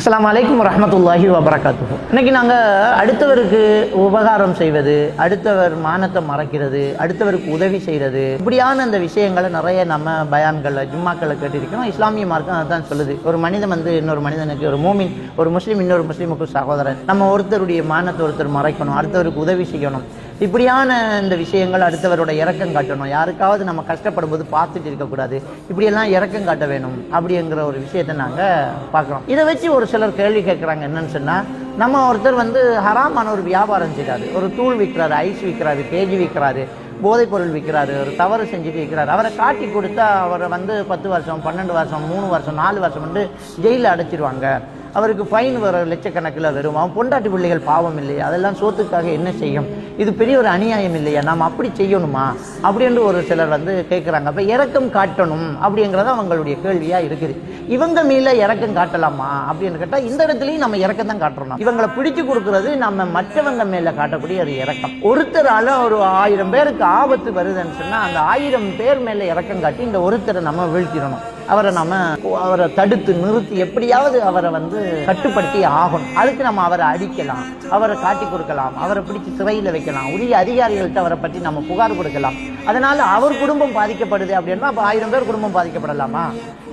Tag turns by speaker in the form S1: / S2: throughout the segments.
S1: அஸ்லாம் வலைக்கம் வரமத்துல்லாஹி வபரகாத்து இன்னைக்கு நாங்கள் அடுத்தவருக்கு உபகாரம் செய்வது அடுத்தவர் மானத்தை மறைக்கிறது அடுத்தவருக்கு உதவி செய்கிறது இப்படியான அந்த விஷயங்களை நிறைய நம்ம பயான்களில் ஜும்மாக்களை கேட்டிருக்கிறோம். இஸ்லாமிய மார்க்கம் அதான் சொல்லுது. ஒரு மனிதன் வந்து இன்னொரு மனிதனுக்கு ஒரு மூமின் ஒரு முஸ்லீம் இன்னொரு முஸ்லீமுக்கு சகோதரன். நம்ம ஒருத்தருடைய மானத்தை ஒருத்தர் மறைக்கணும் அடுத்தவருக்கு உதவி செய்யணும். இப்படியான இந்த விஷயங்கள் அடுத்தவரோட இறக்கம் காட்டணும். யாருக்காவது நம்ம கஷ்டப்படும் போது பார்த்துட்டு இருக்கக்கூடாது. இப்படியெல்லாம் இறக்கம் காட்ட வேணும் அப்படிங்கிற ஒரு விஷயத்தை நாங்கள் பார்க்குறோம். இதை வச்சு ஒரு சிலர் கேள்வி கேட்குறாங்க. என்னன்னு சொன்னால் நம்ம ஒருத்தர் வந்து ஹராமான ஒரு வியாபாரம் செய்கிறாரு ஒரு தூள் விற்கிறாரு ஐஸ் விற்கிறாரு கேஜி விற்கிறாரு போதைப் பொருள் விற்கிறாரு ஒரு தவறு செஞ்சுட்டு விற்கிறாரு அவரை காட்டி கொடுத்தா அவரை வந்து பத்து வருஷம் பன்னெண்டு வருஷம் மூணு வருஷம் நாலு வருஷம் வந்து ஜெயிலில் அடைச்சிருவாங்க. அவருக்கு ஃபைன் வர லட்சக்கணக்கில் வரும். அவன் பொண்டாட்டி பிள்ளைகள் பாவம் இல்லையா? அதெல்லாம் சோத்துக்காக என்ன செய்யும்? இது பெரிய ஒரு அநியாயம் இல்லையா? நாம் அப்படி செய்யணுமா? அப்படின்னு ஒரு சிலர் வந்து கேட்குறாங்க. அப்போ இறக்கம் காட்டணும் அப்படிங்கிறது அவங்களுடைய கேள்வியாக இருக்குது. இவங்க மேல இறக்கம் காட்டலாமா? அப்படின்னு கேட்டால் இந்த இடத்துலையும் நம்ம இறக்கம் தான் காட்டணும் இவங்களை பிடிச்சு கொடுக்கறது நம்ம மற்றவங்க மேல காட்டக்கூடிய ஒரு இறக்கம். ஒருத்தரால ஒரு ஆயிரம் பேருக்கு ஆபத்து வருதுன்னு சொன்னால் அந்த ஆயிரம் பேர் மேல இறக்கம் காட்டி இந்த ஒருத்தரை நம்ம வீழ்த்திடணும். அவரை நம்ம அவரை தடுத்து நிறுத்தி எப்படியாவது அவரை வந்து கட்டுப்படுத்தி ஆகணும். அதுக்கு நம்ம அவரை அடிக்கலாம் அவரை காட்டி கொடுக்கலாம் அவரை பிடிச்சி சிறையில் வைக்கலாம். உரிய அதிகாரிகள்கிட்ட அவரை பற்றி நம்ம புகார் கொடுக்கலாம். அதனால அவர் குடும்பம் பாதிக்கப்படுது அப்படின்னா அப்போ ஆயிரம் பேர் குடும்பம் பாதிக்கப்படலாமா?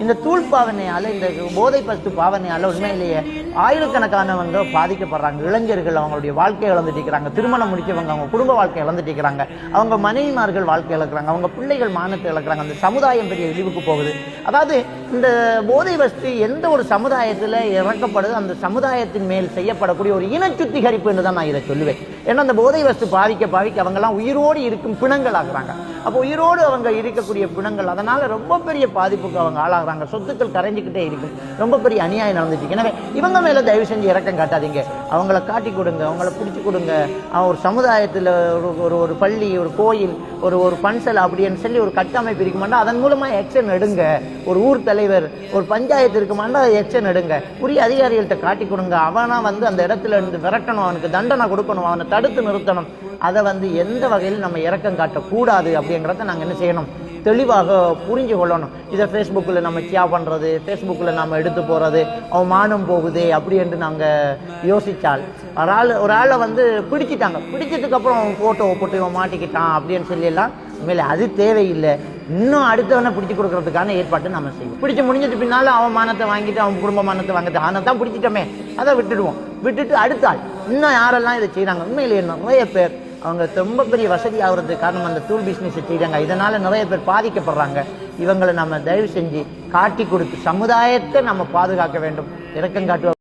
S1: இந்த தூள் பாவனையால இந்த போதை பஸ்து பாவனையால உண்மையிலேயே ஆயிரக்கணக்கானவங்க பாதிக்கப்படுறாங்க. இளைஞர்கள் அவங்களுடைய வாழ்க்கையை இழந்துட்டு திருமணம் முடிச்சவங்க அவங்க குடும்ப வாழ்க்கை இழந்துட்டு இருக்கிறாங்க. அவங்க மனைவிமார்கள் வாழ்க்கை இழக்கிறாங்க. அவங்க பிள்ளைகள் மானத்தை இழக்கிறாங்க. அந்த சமுதாயம் பெரிய இழிவுக்கு போகுது. அதாவது இந்த போதை வஸ்து எந்த ஒரு சமுதாயத்தில் இறக்கப்படுது அந்த சமுதாயத்தின் மேல் செய்யப்படக்கூடிய ஒரு இன சுத்திகரிப்பு என்று தான் நான் இதை சொல்லுவேன். ஏன்னா அந்த போதை வஸ்து பாதிக்க பாதிக்க அவங்கெல்லாம் உயிரோடு இருக்கும் பிணங்கள் ஆகுறாங்க அப்போ உயிரோடு அவங்க இருக்கக்கூடிய பிணங்கள் அதனால் ரொம்ப பெரிய பாதிப்புக்கு அவங்க ஆளாகிறாங்க. சொத்துக்கள் கரைஞ்சிக்கிட்டே இருக்கும் ரொம்ப பெரிய அநியாயம் நடந்துச்சு எனவே இவங்க மேலே தயவு செஞ்சு இறக்கம் காட்டாதீங்க. அவங்கள காட்டி கொடுங்க அவங்கள பிடிச்சி கொடுங்க. அவன் ஒரு சமுதாயத்தில் ஒரு ஒரு ஒரு பள்ளி ஒரு கோயில் ஒரு ஒரு பன்சல் அப்படின்னு சொல்லி ஒரு கட்டமைப்பு இருக்குமாண்டா அதன் மூலமாக எக்ஷன் எடுங்க. ஒரு ஊர் தலைவர் ஒரு பஞ்சாயத்து இருக்குமாண்டா எக்ஷன் எடுங்க. உரிய அதிகாரிகள்கிட்ட காட்டி கொடுங்க. அவனா வந்து அந்த இடத்துல இருந்து விரட்டணும். அவனுக்கு தண்டனை கொடுக்கணும். அவனை தடுத்து நிறுத்தணும். அதை வந்து எந்த வகையில் நம்ம இறக்கம் காட்டக்கூடாது அப்படிங்கிறத நாங்கள் என்ன செய்யணும்? தெளிவாக புரிஞ்சு கொள்ளணும். இதை ஃபேஸ்புக்கில் நம்ம கியா பண்ணுறது ஃபேஸ்புக்கில் நம்ம எடுத்து போகிறது அவன் மானம் போகுதே அப்படி என்று நாங்கள் யோசித்தால் ஒரு ஆள் ஒரு ஆளை வந்து பிடிச்சிட்டாங்க. பிடிச்சதுக்கப்புறம் அவன் ஃபோட்டோவை போட்டு இவன் மாட்டிக்கிட்டான் அப்படின்னு சொல்லியெல்லாம் உண்மையிலே அது தேவையில்லை. இன்னும் அடுத்தவனை பிடிச்சி கொடுக்கறதுக்கான ஏற்பாட்டு நம்ம செய்வோம் பிடிச்சி முடிஞ்சது பின்னால் அவன் மானத்தை வாங்கிட்டு அவன் குடும்ப மானத்தை வாங்கிட்டு அவனை தான் பிடிச்சிட்டோமே. அதை விட்டுடுவோம். விட்டுட்டு அடுத்த ஆள். இன்னும் யாரெல்லாம் இதை செய்கிறாங்க உண்மையிலேயே நிறைய பேர். அவங்க ரொம்ப பெரிய வசதி ஆகுறதுக்கு காரணம் அந்த தூள் பிஸ்னஸ் செய்கிறாங்க இதனால் நிறைய பேர் பாதிக்கப்படுறாங்க. இவங்களை நம்ம தயவு செஞ்சு காட்டி கொடுத்து சமுதாயத்தை நம்ம பாதுகாக்க வேண்டும். இறக்கம் காட்டுவோம்